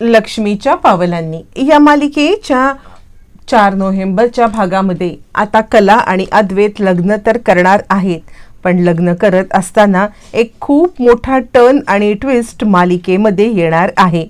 लक्ष्मीच्या पावलांनी. या मालिकेच्या चार नोव्हेंबरच्या भागामध्ये आता कला आणि अद्वैत लग्न तर करणार आहेत पण लग्न करत असताना एक खूप मोठा टर्न आणि ट्विस्ट मालिकेमध्ये येणार आहे.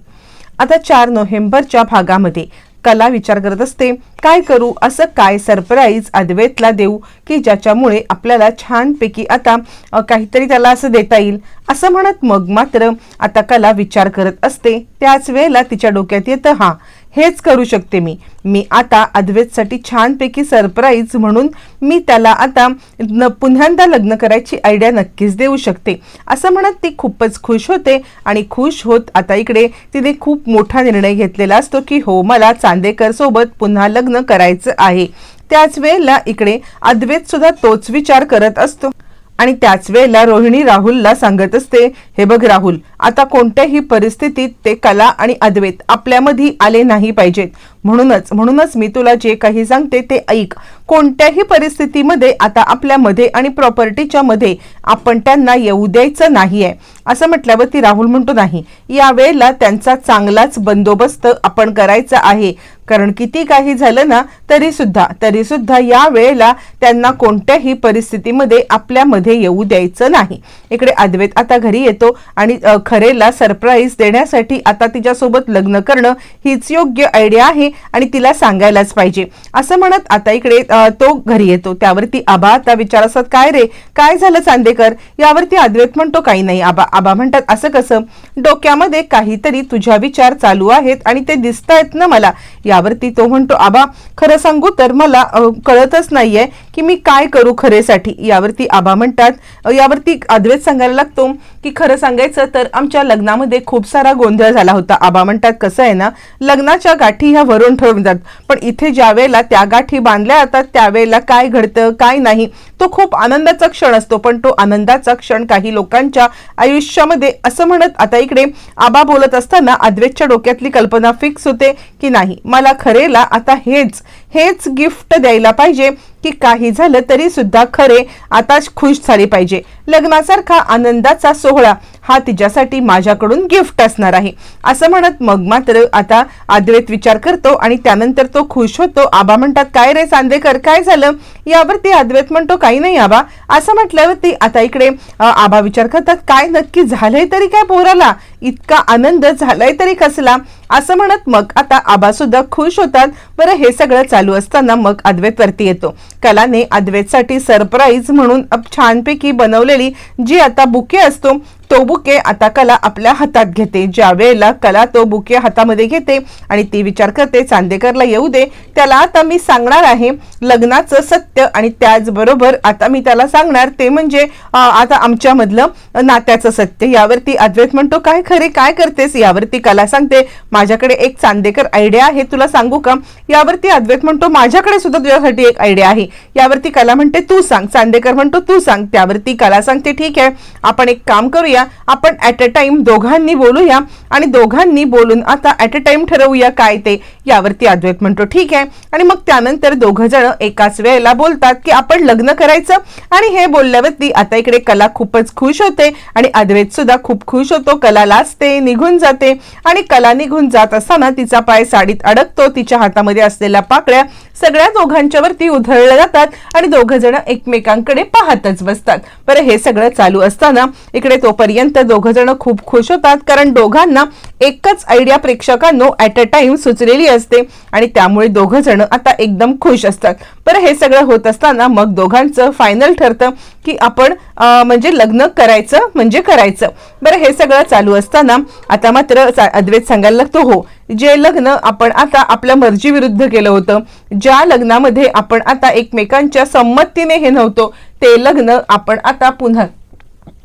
आता चार नोव्हेंबरच्या भागामध्ये कला विचार करत असते. काय करू? असं काय सरप्राईज अद्वैतला देऊ की ज्याच्यामुळे आपल्याला छानपैकी आता काहीतरी त्याला असं देता येईल? असं म्हणत मग मात्र आता कला विचार करत असते. त्याच वेळेला तिच्या डोक्यात येतं हा हेच करू शकते मी. मी आता अद्वैतसाठी छानपैकी सरप्राईज म्हणून मी त्याला आता न पुन्ह्यांदा लग्न करायची आयडिया नक्कीच देऊ शकते. असं म्हणत ती खूपच खुश होते आणि खुश होत आता इकडे तिने खूप मोठा निर्णय घेतलेला असतो की हो मला चांदेकरसोबत पुन्हा लग्न करायचं आहे. त्याच वेळेला इकडे अद्वैत सुद्धा तोच विचार करत असतो. आणि त्याच वेळेला रोहिणी राहुलला सांगत असते हे बघ राहुल आता कोणत्याही परिस्थितीत ते कला आणि अद्वैत आपल्यामध्ये आले नाही पाहिजेत. म्हणूनच म्हणूनच मी तुला जे काही सांगते ते ऐक. कोणत्याही परिस्थितीमध्ये आता आपल्यामध्ये आणि प्रॉपर्टीच्या मध्ये आपण त्यांना येऊ द्यायचं नाहीये. असं म्हटल्यावरती राहुल म्हणतो नाही या वेळेला त्यांचा चांगलाच बंदोबस्त आपण करायचा आहे. कारण किती काही झालं ना तरी सुद्धा तरी सुद्धा या वेळेला त्यांना कोणत्याही परिस्थितीमध्ये आपल्यामध्ये येऊ द्यायचं नाही. इकडे अद्वैत आता घरी येतो आणि खरेला सरप्राईज देण्यासाठी आता तिच्यासोबत लग्न करणं हीच योग्य आयडिया आहे आणि तिला सांगायलाच पाहिजे. असं म्हणत आता इकडे तो घरी येतो. त्यावरती आबा आता विचार असतात काय रे? काय झालं चांदेकर? यावरती अद्वैत म्हणतो काही नाही. आबा आबा म्हणतात असं कसं? डोक्यामध्ये काहीतरी तुझ्या विचार चालू आहेत आणि ते दिसत आहेत ना मला. यावरती तो म्हणतो आबा खरं सांगू तर मला कळतच नाहीये की मी काय करू खरेसाठी. यावरती आबा म्हणतात यावरती अद्वैत सांगायला लागतो की खरं सांगायचं तर आमच्या लग्नामध्ये खूप सारा गोंधळ झाला होता. आबा म्हणतात कसं आहे ना लग्नाच्या गाठी ह्या वरून ठरवतात पण इथे ज्या वेळेला त्या गाठी बांधल्या जातात त्यावेळेला काय घडतं काय नाही तो खूप आनंदाचा क्षण असतो. पण तो आनंदाचा क्षण काही लोकांच्या आयुष्यामध्ये असं म्हणत आता इकडे आबा बोलत असताना अद्वैतच्या डोक्यातली कल्पना फिक्स होते की नाही. मला खरेला आता हेच हेच गिफ्ट द्यायला पाहिजे. की काही झालं तरी सुद्धा खरे आताच खुश झाले पाहिजे. लग्नासारखा आनंदाचा सोहळा हा तिच्यासाठी माझ्याकडून गिफ्ट असणार आहे. असं म्हणत मग मात्र आता अद्वैत विचार करतो आणि त्यानंतर तो खुश होतो. आबा म्हणतात काय रे चांदेकर काय झालं? यावरती अद्वैत म्हणतो काही नाही आबा. असं म्हटल्यावरती आता इकडे आबा विचार करतात काय नक्की झालंय तरी काय पोराला? इतका आनंद झालाय तरी कसला? असं म्हणत मग आता आबा सुद्धा खुश होतात. बरं हे सगळं चालू असताना मग अद्वैत वरती येतो. कलाने अद्वैतसाठी सरप्राईज म्हणून छानपैकी बनवलेली जी आता बुके असतो तो बुके आता कला आपल्या हातात घेते. ज्या वेळेला कला तो बुके हातामध्ये घेते आणि ती विचार करते चांदेकरला येऊ दे त्याला आता मी सांगणार आहे. लग्नाचं सत्य आणि त्याचबरोबर आता मी त्याला सांगणार ते म्हणजे आता आमच्यामधलं नात्याचं सत्य. यावरती अद्वैत म्हणतो काय खरे काय करतेस? यावरती कला सांगते माझ्याकडे एक चांदेकर आयडिया आहे तुला सांगू का? यावरती अद्वैत म्हणतो माझ्याकडे सुद्धा तुझ्यासाठी एक आयडिया आहे. यावरती कला म्हणते तू सांग. चांदेकर म्हणतो तू सांग. त्यावरती कला सांगते ठीक आहे आपण एक काम करूया आपण ऍट अ टाइम दोघांनी बोलूया आणि दोघांनी बोलून आता ऍट अ टाइम ठरवूया काय ते. यावरती अद्वैत म्हणतो ठीक आहे. आणि मग त्यानंतर दोघं जण एकाच वेळेला बोलतात की आपण लग्न करायचं. आणि हे बोलल्यावरती आता इकडे कला खूपच खुश होते. आणि अद्वैत सुद्धा खूप खुश होतो. कला लाजते निघून जाते. आणि कला निघून जात असताना तिचा पाय साडीत अडकतो. तिच्या हातामध्ये असलेल्या पाकळ्या सगळ्या दोघांच्या वरती उधळल्या जातात आणि दोघं जण एकमेकांकडे पाहतच बसतात. बरं हे सगळं चालू असताना इकडे तोपर्यंत दोघ जण खूप खुश होतात कारण दोघांना एकच आयडिया प्रेक्षकांनो ऍट अ टाइम सुचलेली असते आणि त्यामुळे दोघंजण आता एकदम खुश असतात. पर हे सगळं होत असताना मग दोघांचं फायनल ठरतं की आपण म्हणजे लग्न करायचं म्हणजे करायचं. बरं हे सगळं चालू असताना आता मात्र अद्वैत सांगायला लागतो हो जे लग्न आपण आता आपल्या मर्जी विरुद्ध केलं होतं ज्या लग्नामध्ये आपण आता एकमेकांच्या संमतीने हे नव्हतो ते लग्न आपण आता पुन्हा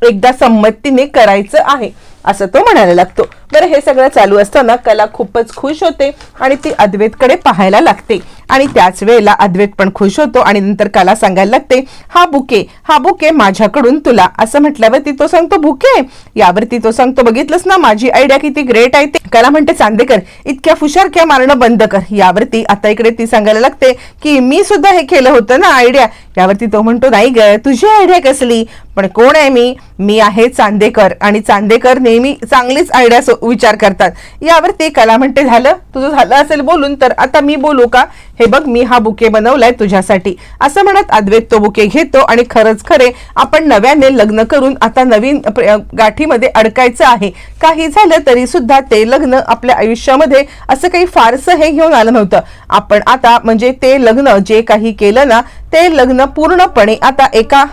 एकदा संमतीने करायचं आहे असं तो म्हणायला लागतो. बरं हे सगळं चालू असताना कला खूपच खुश होते आणि ती अद्वैतकडे पाहायला लागते. आणि त्याच वेळेला अद्वैत पण खुश होतो आणि नंतर कला सांगायला लागते हा बुके हा बुके माझ्याकडून तुला. असं म्हटल्यावरती तो सांगतो बुके? यावरती तो सांगतो बघितलंस ना माझी आयडिया किती ग्रेट आहे ते. कला म्हणते चांदेकर इतक्या फुशारक्या मारणं बंद कर. यावरती आता इकडे ती सांगायला लागते की मी सुद्धा हे केलं होतं ना आयडिया यावरती तो म्हणतो नाही ग तुझी आयडिया कसली? पण कोण आहे मी? मी आहे चांदेकर. आणि चांदेकर नेहमी चांगलीच आयडिया विचार करतात. यावर ते कला म्हणते झालं? तुझं झालं असेल बोलून तर आता मी बोलू का? हे बघ मी हा बुके बनवलाय तुझ्यासाठी. असं म्हणत अद्वैत तो बुके घेतो आणि खरंच खरे आपण नव्याने लग्न करून आता नवीन गाठीमध्ये अडकायचं आहे. काही झालं तरी सुद्धा ते लग्न आपल्या आयुष्यामध्ये असं काही फारसं हे घेऊन आलं नव्हतं. आपण आता म्हणजे ते लग्न जे काही केलं ना ते लग्न पूर्णपणे आता एका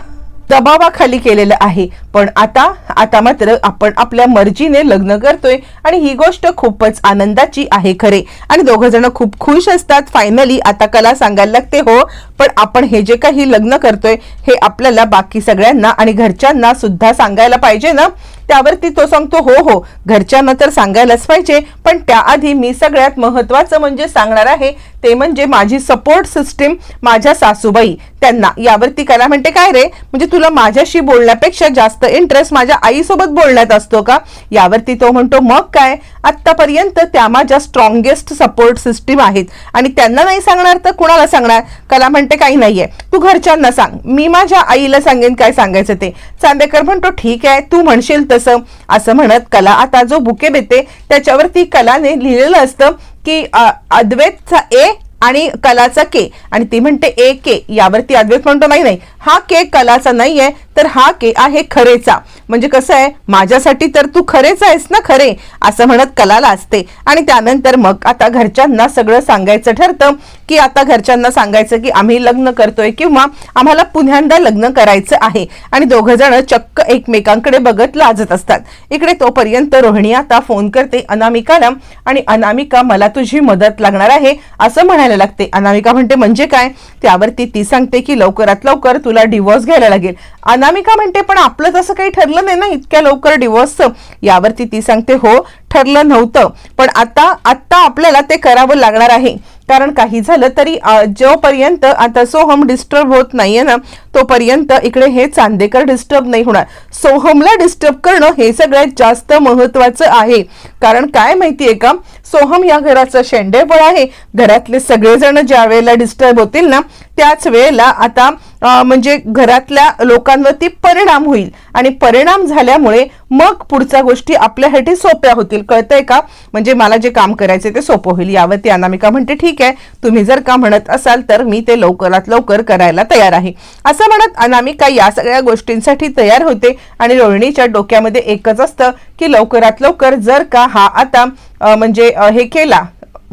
दबावाखाली केलेलं आहे. पण आता आता मात्र आपण आपल्या मर्जीने लग्न करतोय आणि ही गोष्ट खूपच आनंदाची आहे खरे. आणि दोघ जण खूप खुश असतात फायनली आता कला सांगायला लागते हो. पण आपण हे जे काही लग्न करतोय हे आपल्याला बाकी सगळ्यांना आणि घरच्यांना सुद्धा सांगायला पाहिजे ना? त्यावरती तो सांगतो हो हो. घरच्यांना तर सांगायलाच पाहिजे. पण त्याआधी मी सगळ्यात महत्वाचं म्हणजे सांगणार आहे ते म्हणजे माझी सपोर्ट सिस्टीम माझ्या सासूबाई त्यांना. यावरती कला म्हणते काय रे? म्हणजे तुला माझ्याशी बोलण्यापेक्षा जास्त इंटरेस्ट माझ्या आईसोबत बोलण्यात असतो का? यावरती तो म्हणतो मग काय? आत्तापर्यंत त्या माझ्या स्ट्रॉंगेस्ट सपोर्ट सिस्टीम आहेत. आणि त्यांना नाही सांगणार तर कुणाला सांगणार? कला म्हणते काही नाहीये. तू घरच्यांना सांग. मी माझ्या आईला सांगेन काय सांगायचं ते. चांदेकर म्हणतो ठीक आहे. तू म्हणशील तसं. असं म्हणत कला आता जो बुके देते त्याच्यावरती कलाने लिहिलेलं असतं की अद्वैतचा ए आणि कलाचा के. आणि ती म्हणते ए के. यावरती अद्वैत म्हणतो नाही नाही हा के कलाचा नाहीये तर हा के आहे खरेचा. म्हणजे कसं आहे माझ्यासाठी तर तू खरेच आहेस ना खरे असं म्हणत कलाला असते आणि त्यानंतर मग आता घरच्यांना सगळं सांगायचं ठरतं की आता घरच्यांना सांगायचं की आम्ही लग्न करतोय किंवा आम्हाला पुन्ह्यांदा लग्न करायचं आहे. आणि दोघं जण चक्क एकमेकांकडे बघत लाजत असतात. इकडे तोपर्यंत रोहिणी आता फोन करते अनामिकाला. आणि अनामिका मला तुझी मदत लागणार आहे असं म्हणायला लागते. अनामिका म्हणते म्हणजे काय? त्यावरती ती सांगते की लवकरात लवकर तुला डिवोर्स घ्यायला लागेल. अनामिका म्हणते पण आपलं तसं काही ठरलं नाही ना इतक्या लवकर डिवोर्सचं यावरती ती सांगते हो ठरलं नव्हतं. पण आता आत्ता आपल्याला ते करावं लागणार आहे. कारण काही झालं तरी जोपर्यंत आता सोहम डिस्टर्ब होत नाहीये ना तोपर्यंत इकडे हे चांदेकर डिस्टर्ब नाही होणार. सोहमला डिस्टर्ब करणं हे सगळ्यात जास्त महत्वाचं आहे. कारण काय माहितीये का? सोहम या घराचं शेंडेफळ आहे. घरातले सगळेजण ज्या वेळेला डिस्टर्ब होतील ना त्याच वेळेला आता म्हणजे घरातल्या लोकांवरती परिणाम होईल. आणि परिणाम झाल्यामुळे मग पुढच्या गोष्टी आपल्यासाठी सोप्या होतील. कळतंय का? म्हणजे मला जे काम करायचे ते सोपं होईल. यावरती अनामिका म्हणते ठीक आहे. तुम्ही जर का म्हणत असाल तर मी ते लवकरात लवकर करायला तयार आहे. असं म्हणत अनामिका या सगळ्या गोष्टींसाठी तयार होते. आणि रोहिणीच्या डोक्यामध्ये एकच असतं की लवकरात लवकर जर का हा आता म्हणजे हे केला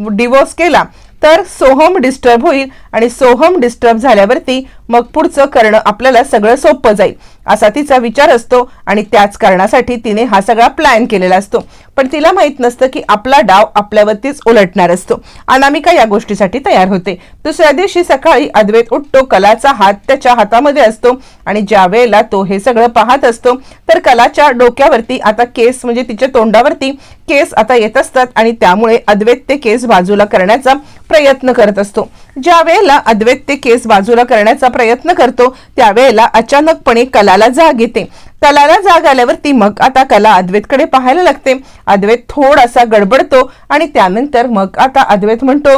डिवोर्स केला तर सोहम डिस्टर्ब होईल आणि सोहम डिस्टर्ब झाल्यावरती मग पुढचं करणं आपल्याला सगळं सोपं जाईल. असा तिचा विचार असतो आणि त्याच कारणासाठी तिने हा सगळा प्लॅन केलेला असतो. पण तिला माहीत नसतं की आपला डाव आपल्यावरतीच उलटणार असतो. अनामिका या गोष्टीसाठी तयार होते. दुसऱ्या दिवशी सकाळी अद्वैत उठतो कलाचा हात त्याच्या हातामध्ये असतो आणि ज्या वेळेला तो हे सगळं पाहत असतो तर कलाच्या डोक्यावरती आता केस म्हणजे तिच्या तोंडावरती केस आता येत असतात आणि त्यामुळे अद्वैत ते केस बाजूला करण्याचा प्रयत्न करत असतो. ज्या वेळेला अद्वैत ते केस बाजूला करण्याचा प्रयत्न करतो त्यावेळेला अचानकपणे कलाला जाग येते. कलाला जाग आल्यावर ती मग आता कला अद्वैतकडे पाहायला लागते. अद्वैत थोडासा गडबडतो आणि त्यानंतर मग आता अद्वैत म्हणतो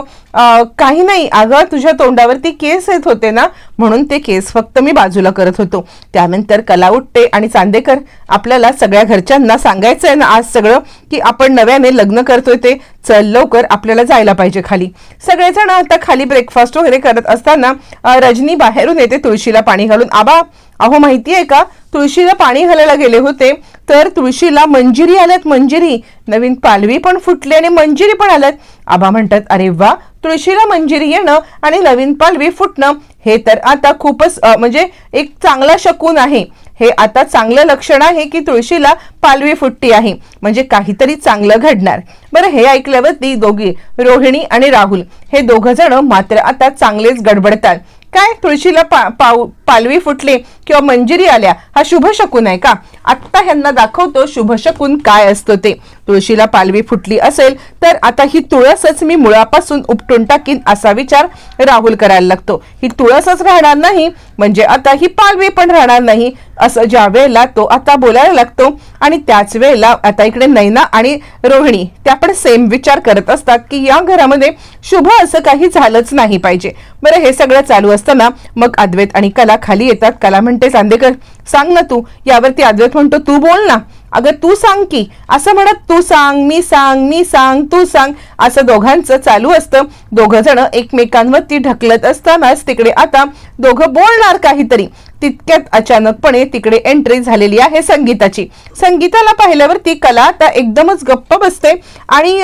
काही नाही अगं तुझ्या तोंडावरती केस येत होते ना म्हणून ते केस फक्त मी बाजूला करत होतो. त्यानंतर कला उठते आणि चांदेकर आपल्याला सगळ्या घरच्यांना सांगायचं आहे ना आज सगळं की आपण नव्याने लग्न करतोय ते चल लवकर आपल्याला जायला पाहिजे खाली. सगळेजण आता खाली ब्रेकफास्ट वगैरे करत असताना रजनी बाहेरून येते तुळशीला पाणी घालून. आबा अहो माहिती आहे का? तुळशीला पाणी घालायला गेले होते तर तुळशीला मंजिरी आल्यात मंजिरी. नवीन पालवी पण फुटली आणि मंजिरी पण आल्यात. आबा म्हणतात अरे वा तुळशीला मंजिरी येणं आणि नवीन पालवी फुटणं हे तर आता खूपच म्हणजे एक चांगला शकून आहे. हे आता चांगलं लक्षण आहे की तुळशीला पालवी फुटती आहे. म्हणजे काहीतरी चांगलं घडणार. बरं हे ऐकल्यावरती दोघी रोहिणी आणि राहुल हे दोघं जण मात्र आता चांगलेच गडबडतात. काय तुळशीला पा पाव पालवी फुटली किंवा मंजिरी आल्या हा शुभ शकून आहे का? आत्ता ह्यांना दाखवतो शुभ शकून काय असतो ते. तुळशीला पालवी फुटली असेल तर आता ही तुळसच मी मुळापासून उपटून टाकीन असा विचार राहुल करायला लागतो. ही तुळसच राहणार नाही म्हणजे आता ही पालवी पण राहणार नाही. असं ज्या वेळेला तो आता बोलायला लागतो आणि त्याच वेळेला आता इकडे नैना आणि रोहिणी त्या पण सेम विचार करत असतात की या घरामध्ये शुभ असं काही झालंच नाही पाहिजे. बरं हे सगळं चालू असताना मग अद्वैत आणि कला खाली येतात. कला म्हणते चांदेकर सांग ना तू यावरती अद्वैत म्हणतो तू बोल ना. अगं तू सांग की. असं म्हणत तू सांग मी सांग मी सांग तू सांग. असं दोघांचं चालू असतं. दोघं जण एकमेकांवरती ढकलत असतानाच तिकडे आता दोघं बोलणार काहीतरी. तितक्यात अचानकपणे तिकडे एंट्री झालेली आहे संगीताची. संगीताला पाहिल्यावरती कला आता एकदमच गप्प बसते. आणि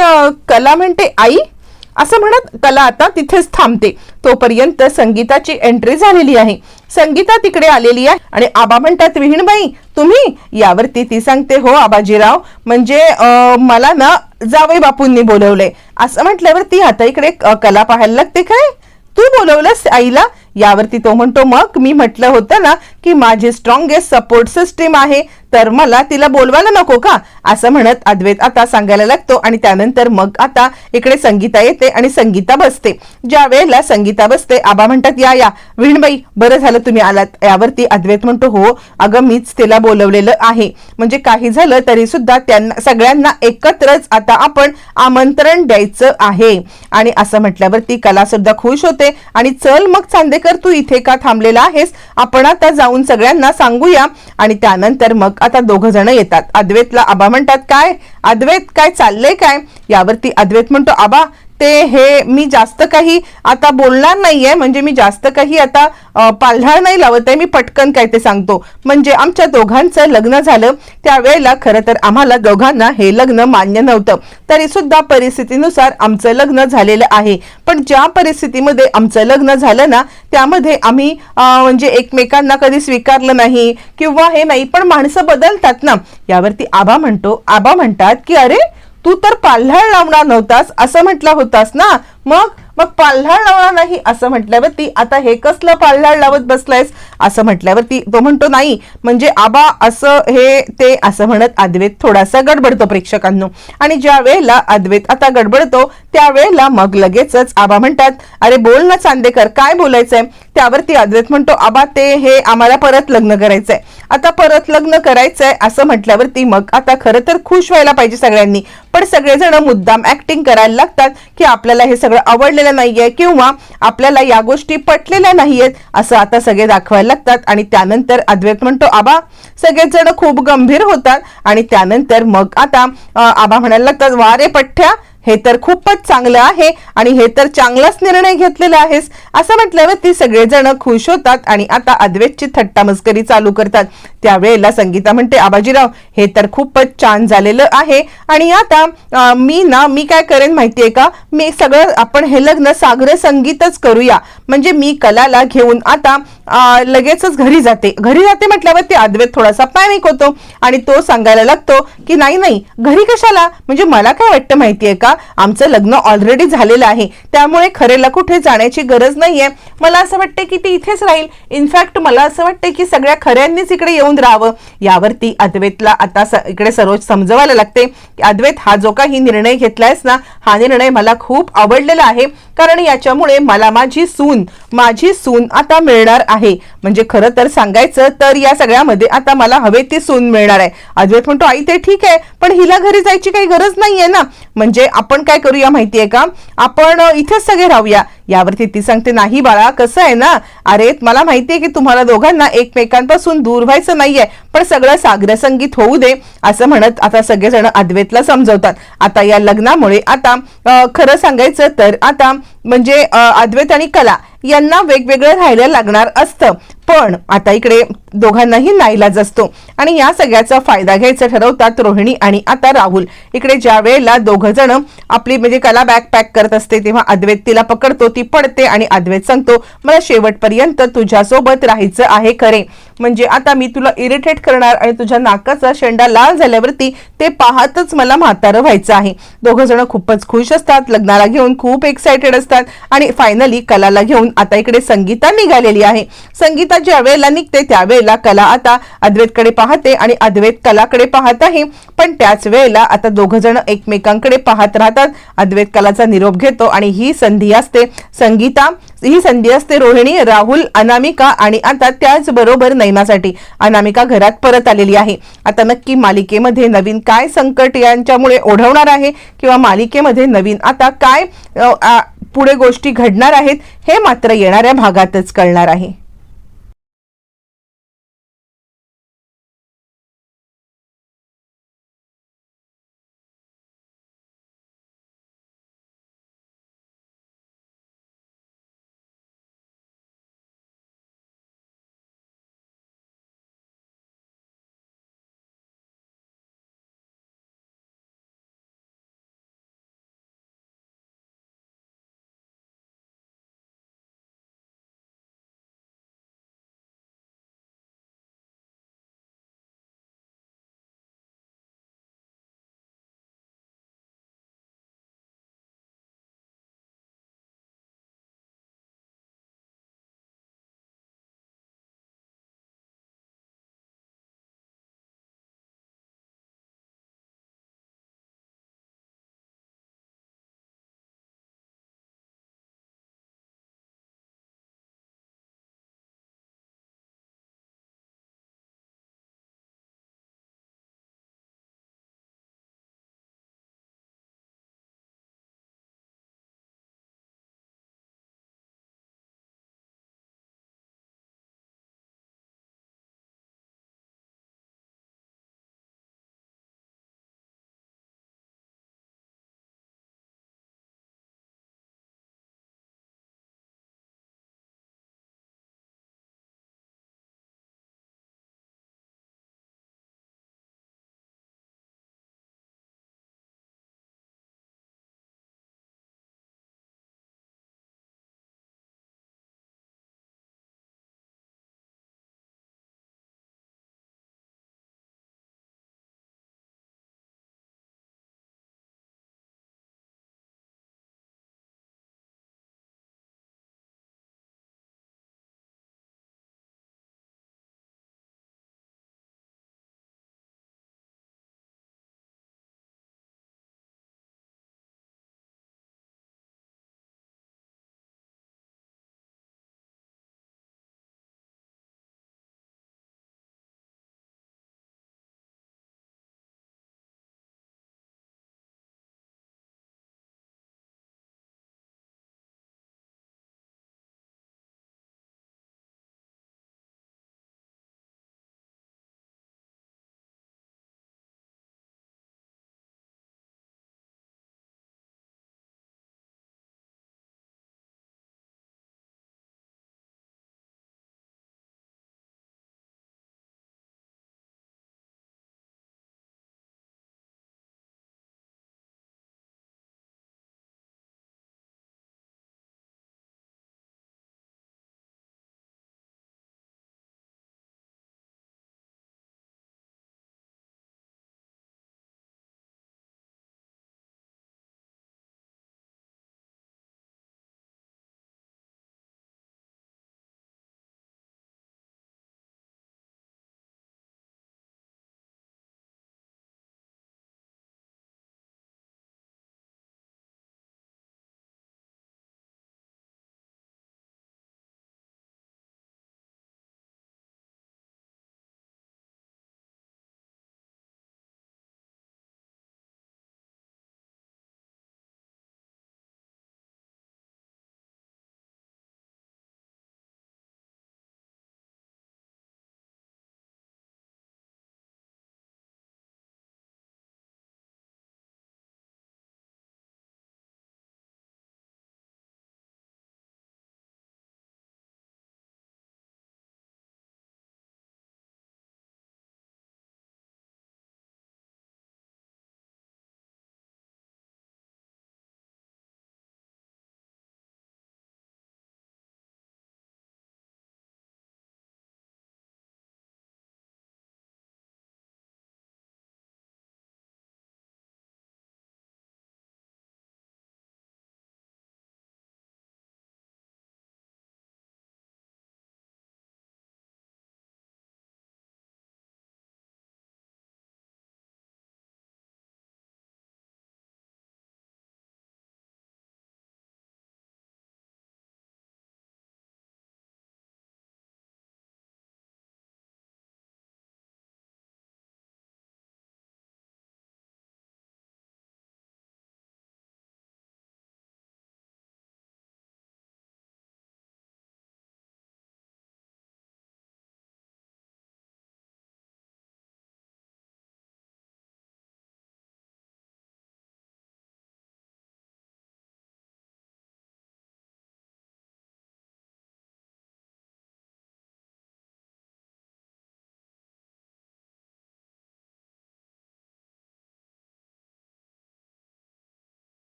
कला म्हणते आई? असं म्हणत कला आता तिथेच थांबते. तोपर्यंत संगीताची एंट्री झालेली आहे. संगीता तिकडे आलेली आहे आणि आबा म्हणतात विहीणबाई तुम्ही? यावरती ती सांगते हो आबाजीराव म्हणजे मला ना जावई बापूंनी बोलवलंय. असं म्हटल्यावर ती आता इकडे कला पाहायला लागते काय? तू बोलवलंस आईला? यावरती तो म्हणतो मग मी म्हटलं होतं ना की माझी स्ट्रॉंगेस्ट सपोर्ट सिस्टीम आहे. तर मला तिला बोलवायला नको का? असं म्हणत अद्वैत आता सांगायला लागतो आणि त्यानंतर मग आता इकडे संगीता येते आणि संगीता बसते. ज्या वेळेला संगीता बसते आबा म्हणतात या या विणबाई बरं झालं तुम्ही आलात. यावरती अद्वैत म्हणतो हो अगं मीच तिला बोलवलेलं आहे. म्हणजे काही झालं तरी सुद्धा त्यांना सगळ्यांना एकत्रच आता आपण आमंत्रण द्यायचं आहे. आणि असं म्हटल्यावरती कला सुद्धा खुश होते आणि चल मग चांदेकर तू इथे का थांबलेला आहेस? आपण आता जाऊन सगळ्यांना सांगूया. आणि त्यानंतर मग आता दोघं जण येतात. अद्वैतला आबा म्हणतात काय? अद्वैत काय चाललंय काय? यावरती अद्वैत म्हणतो आबा ते हे मी जास्त काही आता बोलणार नाहीये. म्हणजे मी जास्त काही आता अं, पाल्हाळ नाही लावत आहे. मी पटकन काय ते सांगतो. म्हणजे आमच्या दोघांचं लग्न झालं. त्यावेळेला खरं तर आम्हाला दोघांना हे लग्न मान्य नव्हतं. तरी सुद्धा परिस्थितीनुसार आमचं लग्न झालेलं आहे. पण ज्या परिस्थितीमध्ये आमचं लग्न झालं ना त्यामध्ये आम्ही म्हणजे एकमेकांना कधी स्वीकारलं नाही किंवा हे नाही. पण माणसं बदलतात ना. यावरती आबा म्हणतो. आबा म्हणतात की अरे तू तर पाल्हाळ लावणार नव्हतास असं म्हटलं होतास ना? मग? मग पाल्हाळ लावणार नाही असं म्हटल्यावरती आता हे कसलं पाल्हाळ लावत बसलायस? असं म्हटल्यावरती तो म्हणतो नाही म्हणजे आबा असं हे ते असं म्हणत अद्वैत थोडासा गडबडतो प्रेक्षकांनो. आणि ज्या वेळेला अद्वैत आता गडबडतो त्यावेळेला मग लगेचच आबा म्हणतात अरे बोल ना चांदेकर काय बोलायचंय? त्यावरती अद्वैत म्हणतो आबा ते हे आम्हाला परत लग्न करायचंय. आता परत लग्न करायचंय असं म्हटल्यावरती मग आता खरं तर खुश व्हायला पाहिजे सगळ्यांनी. पण सगळेजण मुद्दाम ऍक्टिंग करायला लागतात की आपल्याला हे सगळं आवडलेलं नाहीये किंवा आपल्याला या गोष्टी पटलेल्या नाहीयेत असं आता सगळे दाखवायला लागतात. आणि त्यानंतर अद्वैत म्हणतो आबा सगळेजण खूप गंभीर होतात. आणि त्यानंतर मग आता आबा म्हणायला लागतात वा रे पठ्ठ्या हे तर खूपच चांगलं आहे आणि हे तर चांगलाच निर्णय घेतलेला आहेस. असं म्हटल्यावर ती सगळेजण खुश होतात आणि आता अद्वैतची थट्टा मस्करी चालू करतात. त्यावेळेला संगीता म्हणते आबाजीराव हे तर खूपच छान झालेलं आहे आणि आता मी ना मी काय करेन माहितीये का? मी सगळं आपण हे लग्न सागर संगीतच करूया. म्हणजे मी कलाला घेऊन आता लगेचच घरी जाते. घरी जाते म्हटल्यावर ते अद्वैत थोडासा पॅनिक होतो आणि तो सांगायला लागतो की नाही नाही घरी कशाला? म्हणजे मला काय वाटतं माहितीये का? आमचं लग्न ऑलरेडी झालेलं आहे. त्यामुळे खरेला कुठे जाण्याची गरज नाहीये. मला असं वाटतं की ती इथेच राहील. इनफॅक्ट मला असं वाटतं की सगळ्या खऱ्यांनीच इकडे येऊन राहावं. यावरती अद्वैतला आता स- इकडे सरोज समजवायला लागते. अद्वैत हा जो काही निर्णय घेतलायस ना हा निर्णय मला खूप आवडलेला आहे. कारण याच्यामुळे मला माझी सून माझी सून आता मिळणार आहे. म्हणजे खरं तर सांगायचं तर या सगळ्यामध्ये आता मला हवे ती सून मिळणार आहे. अद्वैत म्हणतो आई ते ठीक आहे पण हिला घरी जायची काही गरज नाहीये ना. म्हणजे आपण काय करूया माहितीये का? आपण इथेच सगळे राहूया. यावरती ती सांगते नाही बाळा कसं आहे ना? अरे मला माहितीये की तुम्हाला दोघांना एकमेकांपासून दूर व्हायचं नाहीये पण सगळं सागर संगीत होऊ दे असं म्हणत आता सगळेजण अद्वैतला समजवतात. आता या लग्नामुळे आता खरं सांगायचं तर आता म्हणजे अद्वैत आणि कला यांना वेगवेगळं राहायला लागणार असतं. पण आता इकडे दोघांनाही नाईलाज असतो. आणि या सगळ्याचा फायदा घ्यायचा ठरवतात रोहिणी आणि आता राहुल. इकडे ज्या वेळेला दोघं जण आपली म्हणजे कला बॅग पॅक करत असते तेव्हा अद्वैत तिला पकडतो ती पडते आणि अद्वैत सांगतो मला शेवटपर्यंत तुझ्यासोबत राहायचं आहे खरे. म्हणजे आता मी तुला इरिटेट करणार आणि तुझ्या नाकाचा शेंडा लाल झाल्यावरती ते पाहतच मला म्हातारं व्हायचं आहे. दोघं जण खूपच खुश असतात लग्नाला घेऊन खूप एक्साइटेड असतात आणि फायनली कलाला घेऊन आता इकडे संगीता निघालेली आहे. संगीता ज्या वेळेला निघते त्यावेळेला कला आता अद्वैतकडे पाहते आणि अद्वैत कलाकडे पाहत आहे. पण त्याच वेळेला आता दोघं जण एकमेकांकडे पाहत राहतात. अद्वैत कलाचा निरोप घेतो आणि ही संधी असते. संगीता ही संधी असते रोहिणी राहुल अनामिका आणि आता त्याचबरोबर नैनासाठी. अनामिका घरात परत आलेली आहे. आता नक्की मालिकेमध्ये नवीन काय संकट यांच्यामुळे ओढवणार आहे किंवा मालिकेमध्ये नवीन आता काय पुढे गोष्टी घडणार आहेत हे मात्र येणाऱ्या भागातच कळणार आहे.